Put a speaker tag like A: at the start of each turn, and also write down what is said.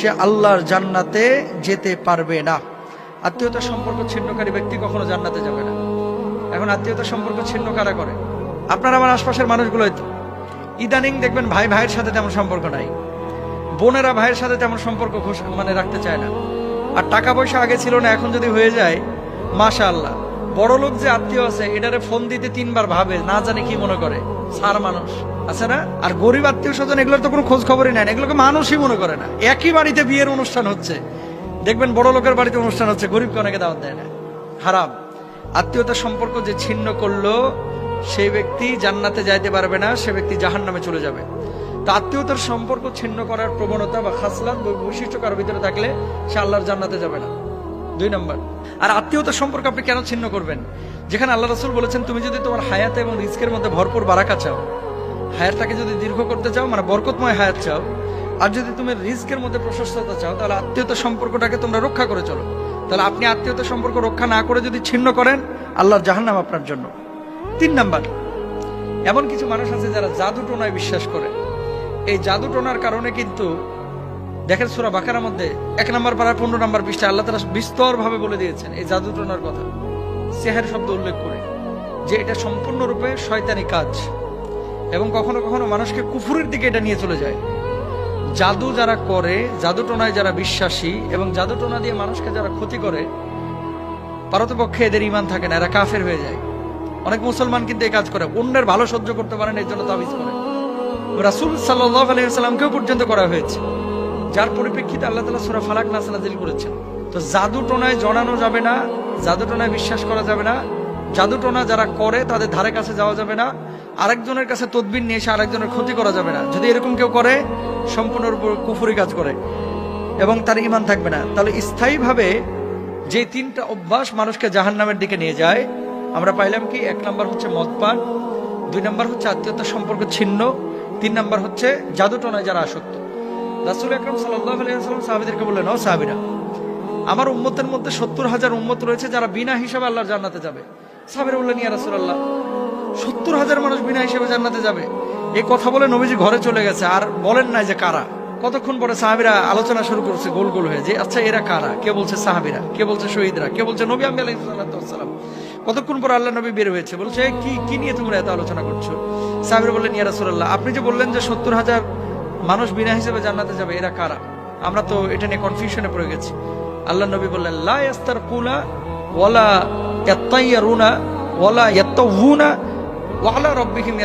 A: সে আল্লাহর জান্নাতে যেতে পারবে না। আত্মীয়তার সম্পর্ক ছিন্নকারী ব্যক্তি কখনো জান্নাতে যাবে না। এখন আত্মীয়তার সম্পর্ক ছিন্ন কারা করে? আপনার আমার আশপাশের মানুষগুলোই তো ইদানিং দেখবেন ভাই ভাইয়ের সাথে তেমন সম্পর্ক নাই। বোনেরা ভাইয়ের সাথে তেমন সম্পর্ক মানে রাখতে চায় না। আর টাকা পয়সা আগে ছিল না, এখন যদি হয়ে যায় মাশা আল্লাহ বড় লোক যে আত্মীয় আছে, এটারে ফোন দিতে তিনবার ভাবে, না জানে কি মনে করে। সার মানুষ। আছে না? আর গরিব আত্মীয় স্বজন, এগুলোর তো কোনো খোঁজ খবরই নেয় এগুলোকে মানুষই মনে করে না। একই বাড়িতে বিয়ের অনুষ্ঠান হচ্ছে। দেখবেন বড় লোকের বাড়িতে অনুষ্ঠান হচ্ছে, গরিবকে অনেকে দাওয়াত দেয় না। হারাম। আত্মীয়তার সম্পর্ক যে ছিন্ন করল, সেই ব্যক্তি জান্নাতে যাইতে পারবে না, সে ব্যক্তি জাহান নামে চলে যাবে। তা আত্মীয়তার সম্পর্ক ছিন্ন করার প্রবণতা বা খাসলাত, বৈশিষ্ট্য কারও ভিতরে থাকলে সে আল্লাহর জান্নাতে যাবে না। দুই নম্বর। আর আত্মীয়তার সম্পর্ক আপনি কেন ছিন্ন করবেন? যেখানে আল্লাহ রসুল বলেছেন, তুমি যদি তোমার হায়াত এবং রিস্কের মধ্যে ভরপুর বারাকা চাও, হায়াতটাকে যদি দীর্ঘ করতে চাও মানে বরকতময় হায়াত চাও, আর যদি তুমি রিস্কের মধ্যে প্রশস্ততা চাও, তাহলে আত্মীয়তা সম্পর্কটাকে তোমরা রক্ষা করে চলো। তাহলে আপনি আত্মীয়তা সম্পর্ক রক্ষা না করে যদি ছিন্ন করেন, আল্লাহর জাহান্নাম আপনার জন্য। তিন নাম্বার। এমন কিছু মানুষ আছে যারা জাদু টোনায় বিশ্বাস করে। এই জাদু টোনার কারণে কিন্তু দেখেন সুরা বাকারার মধ্যে এক নম্বর পাড়ার পনেরো নম্বর পৃষ্ঠা আল্লাহ তারা বিস্তর ভাবে বলে দিয়েছেন, এই জাদু টোনার কথা। সেহের শব্দ উল্লেখ করে যে এটা সম্পূর্ণরূপে শয়তানি কাজ এবং কখনো কখনো মানুষকে কুফুরের দিকে এটা নিয়ে চলে যায়। জাদু যারা করে, জাদু টোনায় যারা বিশ্বাসী এবং জাদু টোনা দিয়ে মানুষকে যারা ক্ষতি করে, পারতপক্ষে এদের ইমান থাকে না, এরা কাফের হয়ে যায়। অনেক মুসলমান কিন্তু এই কাজ করে, অন্যের ভালো সহ্য করতে পারেন এর জন্য তাবিজ করে। রাসুল সাল্লাহ আলহিহাল্লামকেও পর্যন্ত করা হয়েছে। যার পরিপ্রেক্ষিতে আল্লাহ তালা সুরা ফালাক নাস নাজিল করেছেন। তো জাদু টোনায় জড়ানো যাবে না, জাদু টোনায় বিশ্বাস করা যাবে না। জাদু টোনা যারা করে, তাদের ধারে কাছে যাওয়া যাবে না। আরেকজনের কাছে তদবির নিয়ে এসে আরেকজনের ক্ষতি করা যাবে না। যদি এরকম কেউ করে সম্পূর্ণরূপে কুফুরি কাজ করে এবং তার ইমান থাকবে না। তাহলে স্থায়ীভাবে যে তিনটা অভ্যাস মানুষকে জাহান্নামের দিকে নিয়ে যায়, আমরা পাইলাম কি, এক নম্বর হচ্ছে মদপান দুই নম্বর হচ্ছে আত্মীয়তার সম্পর্ক ছিন্ন, তিন নম্বর হচ্ছে জাদুটনায় যারা আসক্ত। রাসুল আকরম সাল্লাম সাহাবিদেরকে বললেন, ও সাহাবিরা, আমার উম্মতের মধ্যে সত্তর হাজার উম্মত রয়েছে যারা বিনা হিসাবে আল্লাহর জান্নাতে যাবে। সাহাবিরা বললেন, ইয়া রাসুল্লাহ সত্তর হাজার মানুষ বিনা হিসেবে জান্নাতে যাবে। এই কথা বলে নবীজি ঘরে চলে গেছে, আর বলেন না যে কারা? কতক্ষণ পরে সাহাবিরা আলোচনা শুরু করছে, গোল গোল হয়ে যে আচ্ছা এরা কারা? কে বলছে সাহাবিরা? কে বলছে শহীদরা? কে বলছে নবী আমি আলাইসালাম কতক্ষণ পর আল্লাহ নবী বের হয়েছে, বলছে কি কি নিয়ে তোমরা এত আলোচনা করছ? সাহাবিরা বললেন, ইয়া রাসূলুল্লাহ, আপনি যে বললেন যে সত্তর হাজার মানুষ বিনা হিসেবে জান্নাতে যাবে, এরা কারা? আমরা তো এটা নিয়ে কনফিউশনে পড়ে গেছি। আল্লাহ নবী বললেন লাস্তার কুলা ওয়ালা ইয়াত্তাইয়ারুনা ওয়ালা ইয়াত্তাউনা ওয়ালা রাব্বিহিম